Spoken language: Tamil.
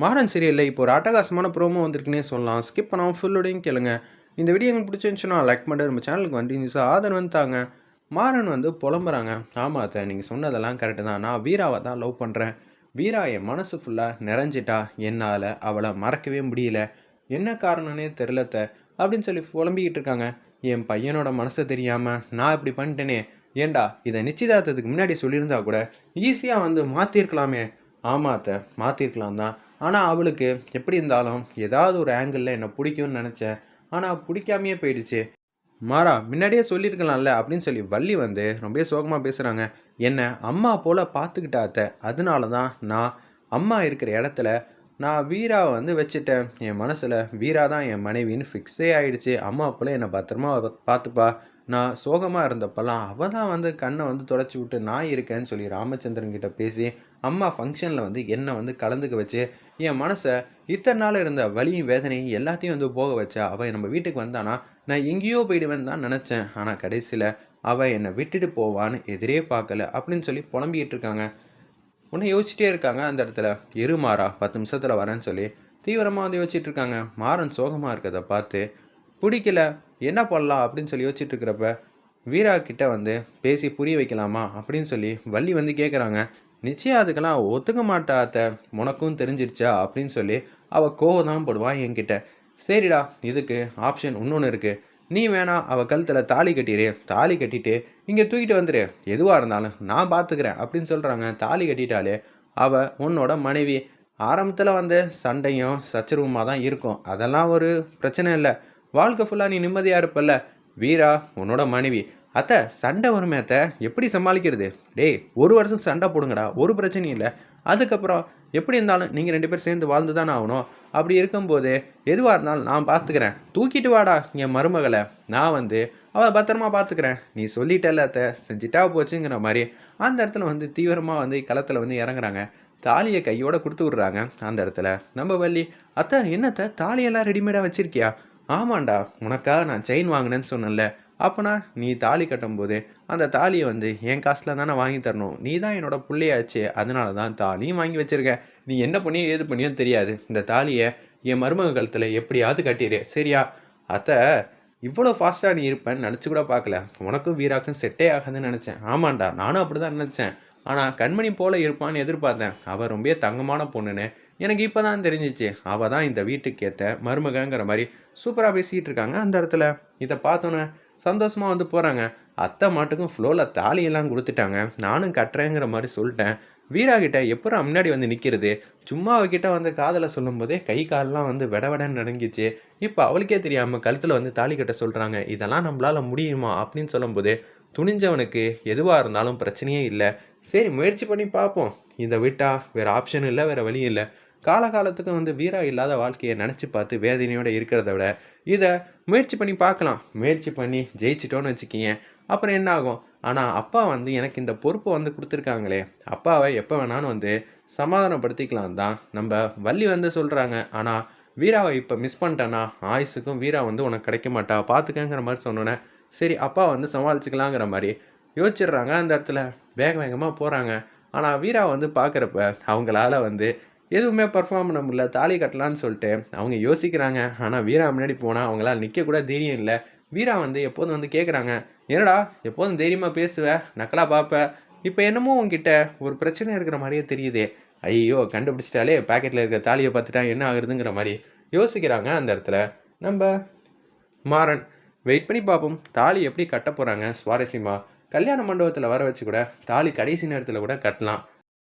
மாறன் சீரியலில் இப்போ ஒரு அட்டகாசமான ப்ரோமோ வந்திருக்குன்னே சொல்லலாம். ஸ்கிப் பண்ணாமல் ஃபுல்லோடையும் கேளுங்க. இந்த வீடியோ எனக்கு பிடிச்சிருந்துச்சுன்னா லைக் பண்ணிட்டு நம்ம சேனலுக்கு கண்டினியூஸாக ஆதரவு வந்து தாங்க. மாறன் வந்து புலம்புறாங்க. ஆமாம் அத்தை நீங்கள் சொன்னதெல்லாம் கரெக்டு தான். நான் வீராவை தான் லவ் பண்ணுறேன் வீரா என் மனசு ஃபுல்லாக நிறைஞ்சிட்டா என்னால் அவளை மறக்கவே முடியல. என்ன காரணம்னே தெரிலத்த அப்படின்னு சொல்லி புலம்பிக்கிட்டு இருக்காங்க. என் பையனோட மனசை தெரியாமல் நான் இப்படி பண்ணிட்டேனே. ஏண்டா இதை நிச்சயதார்த்தத்துக்கு முன்னாடி சொல்லியிருந்தா கூட ஈஸியாக வந்து மாற்றிருக்கலாமே ஆமாத்த மாற்றிருக்கலாம் தான். ஆனால் அவளுக்கு எப்படி இருந்தாலும் ஏதாவது ஒரு ஆங்கிளில் என்னை பிடிக்கும்னு நினச்சேன் ஆனால் பிடிக்காமையே போயிடுச்சு. மாறா முன்னாடியே சொல்லியிருக்கலாம்ல அப்படின்னு சொல்லி வள்ளி வந்து ரொம்ப சோகமாக பேசுகிறாங்க என்னை அம்மா போல் பார்த்துக்கிட்டாத்த அதனால தான் நான் அம்மா இருக்கிற இடத்துல நான் வீராவை வந்து வச்சுட்டேன். என் மனசில் வீரா தான் என் மனைவின்னு ஃபிக்ஸே ஆகிடுச்சு அம்மா போல் என்னை பத்திரமா பார்த்துப்பா நான் சோகமாக இருந்தப்பெல்லாம் அவள் தான் வந்து கண்ணை வந்து தொடச்சி விட்டு நான் இருக்கேன்னு சொல்லி ராமச்சந்திரன் கிட்ட பேசி அம்மா ஃபங்க்ஷனில் வந்து என்னை வந்து கலந்துக்க வச்சு என் மனசை இத்தனை நாள் இருந்த வலியும் வேதனையும் எல்லாத்தையும் வந்து போக வச்சா அவள் நம்ம வீட்டுக்கு வந்தானா நான் எங்கேயோ போயிடுவேன்னு தான் நினச்சேன். ஆனால் கடைசியில் அவள் என்னை விட்டுட்டு போவான்னு எதிரே பார்க்கல அப்படின்னு சொல்லி புலம்பிக்கிட்டு இருக்காங்க. உன்னை யோசிச்சிட்டே இருக்காங்க அந்த இடத்துல. இரு மாறா பத்து நிமிஷத்தில் வரேன்னு சொல்லி தீவிரமாக வந்து யோசிச்சுட்டு இருக்காங்க. மாறன் சோகமாக இருக்கிறத பார்த்து பிடிக்கல. என்ன பண்ணலாம்? அப்படின்னு சொல்லி யோசிச்சுட்டு இருக்கிறப்ப வீரா கிட்ட வந்து பேசி புரிய வைக்கலாமா? அப்படின்னு சொல்லி வள்ளி வந்து கேட்குறாங்க நிச்சயம் அதுக்கெல்லாம் ஒத்துக்க மாட்டாத்த உனக்கும் தெரிஞ்சிருச்சா? அப்படின்னு சொல்லி அவள் கோவம் தான் போடுவான் என்கிட்ட. சரிடா இதுக்கு ஆப்ஷன் இன்னொன்று இருக்குது நீ வேணா அவள் கழுத்தில் தாலி கட்டிடு. தாலி கட்டிட்டு இங்கே தூக்கிட்டு வந்துடு எதுவாக இருந்தாலும் நான் பார்த்துக்கிறேன் அப்படின்னு சொல்கிறாங்க தாலி கட்டிட்டாலே அவள் உன்னோட மனைவி. ஆரம்பத்தில் வந்து சண்டையும் சச்சரவுமாக தான் இருக்கும். அதெல்லாம் ஒரு பிரச்சனை இல்லை. வாழ்க்கை ஃபுல்லாக நீ நிம்மதியாக இருப்பல்ல? வீரா உன்னோட மனைவி. அத்தை சண்டை வருமே அத்தை. எப்படி சமாளிக்கிறது? டேய் ஒரு வருஷம் சண்டை போடுங்கடா. ஒரு பிரச்சனையும் இல்லை. அதுக்கப்புறம் எப்படி இருந்தாலும் நீங்கள் ரெண்டு பேரும் சேர்ந்து வாழ்ந்து தானே ஆகணும். அப்படி இருக்கும்போது எதுவாக இருந்தாலும் நான் பார்த்துக்கிறேன் தூக்கிட்டு வாடா என் மருமகளை. நான் வந்து அவளை பத்திரமா பார்த்துக்கிறேன் நீ சொல்லிட்டல அத்தை. செஞ்சுட்டா போச்சுங்கிற மாதிரி அந்த இடத்துல வந்து தீவிரமாக வந்து களத்தில் வந்து இறங்குறாங்க. தாலியை கையோடு கொடுத்து விட்றாங்க அந்த இடத்துல. நம்ம வள்ளி அத்தை என்னத்தை? தாலியெல்லாம் ரெடிமேடாக வச்சுருக்கியா? ஆமாண்டா உனக்காக நான் செயின் வாங்கினேன்னு சொன்னேன்ல. அப்போனா நீ தாலி கட்டும்போது அந்த தாலியை வந்து என் காசில் தானே வாங்கி தரணும். நீ தான் என்னோட பிள்ளையாச்சு அதனால தான் தாலியும் வாங்கி வச்சுருக்க நீ என்ன பண்ணியோ ஏது பண்ணியும் தெரியாது. இந்த தாலியை என் மருமக கழுத்தில் எப்படியாவது கட்டிடு. சரியா? அத்தை இவ்வளோ ஃபாஸ்ட்டாக நீ இருப்பேன்னு நினச்சி கூட பார்க்கல. உனக்கும் வீராக்கும் செட்டே ஆகாதுன்னு நினச்சேன். ஆமாண்டா நானும் அப்படி தான் நினச்சேன். ஆனால் கண்மணி போல இருப்பான்னு எதிர்பார்த்தேன். அவள் ரொம்ப தங்கமான பொண்ணுன்னு எனக்கு இப்போ தான் தெரிஞ்சிச்சு. அவள் தான் இந்த வீட்டுக்கு ஏற்ற மருமகங்கிற மாதிரி சூப்பராக பேசிக்கிட்டு இருக்காங்க. அந்த இடத்துல இதை பார்த்தோன்னே சந்தோஷமாக வந்து போகிறாங்க அத்தை மாட்டுக்கும் ஃப்ளோவில் தாலியெல்லாம் கொடுத்துட்டாங்க. நானும் கட்டுறேங்கிற மாதிரி சொல்லிட்டேன். வீரா கிட்ட எப்போ முன்னாடி வந்து நிற்கிறது சும்மா அவகிட்ட வந்து காதலை சொல்லும்போதே கை காலெலாம் வந்து விடவிடன்னு நடங்கிச்சு. இப்போ அவளுக்கே தெரியாமல் கழுத்தில் வந்து தாலி கட்ட சொல்கிறாங்க இதெல்லாம் நம்மளால் முடியுமா அப்படின்னு சொல்லும்போது துணிஞ்சவனுக்கு எதுவாக இருந்தாலும் பிரச்சனையே இல்லை. சரி முயற்சி பண்ணி பார்ப்போம். இதை விட்டா வேறு ஆப்ஷன் இல்லை வேறு வழி இல்லை. காலகாலத்துக்கும் வந்து வீரா இல்லாத வாழ்க்கையை நினச்சி பார்த்து வேதனையோடு இருக்கிறத விட இதை முயற்சி பண்ணி பார்க்கலாம். முயற்சி பண்ணி ஜெயிச்சிட்டோன்னு வச்சுக்கிங்க. அப்புறம் என்ன ஆகும்? ஆனால் அப்பா வந்து எனக்கு இந்த பொறுப்பை வந்து கொடுத்துருக்காங்களே. அப்பாவை எப்போ வேணாலும் வந்து சமாதானப்படுத்திக்கலாம் தான். நம்ம வள்ளி வந்து சொல்கிறாங்க ஆனால் வீராவை இப்போ மிஸ் பண்ணிட்டேன்னா ஆயுசுக்கும் வீரா வந்து உனக்கு கிடைக்க மாட்டா. பார்த்துக்கங்கிற மாதிரி சொன்னோன்னே சரி அப்பா வந்து சமாளிச்சுக்கலாங்கிற மாதிரி யோசிச்சிடுறாங்க அந்த இடத்துல. வேக வேகமாக போகிறாங்க ஆனால் வீரா வந்து பார்க்குறப்ப அவங்களால வந்து எதுவுமே பர்ஃபார்ம் பண்ண முடியல. தாலி கட்டலான்னு சொல்லிட்டு அவங்க யோசிக்கிறாங்க. ஆனால் வீரா முன்னாடி போனால் அவங்களால் நிற்கக்கூட தைரியம் இல்லை. வீரா வந்து எப்போதும் வந்து கேட்குறாங்க என்னடா எப்போதும் தைரியமாக பேசுவ? நக்கலாக பார்ப்பேன் இப்போ என்னமோ உங்ககிட்ட ஒரு பிரச்சனை இருக்கிற மாதிரியே தெரியுதே. ஐயோ கண்டுபிடிச்சிட்டாலே பேக்கெட்டில் இருக்கிற தாலியை பார்த்துட்டா என்ன ஆகுறதுங்கிற மாதிரி யோசிக்கிறாங்க அந்த இடத்துல. நம்ம மாறன் வெயிட் பண்ணி பார்ப்போம் தாலி எப்படி கட்ட போகிறாங்க சுவாரஸ்யமாக கல்யாண மண்டபத்தில் வர வச்சு கூட தாலி கடைசி நேரத்தில் கூட கட்டலாம்.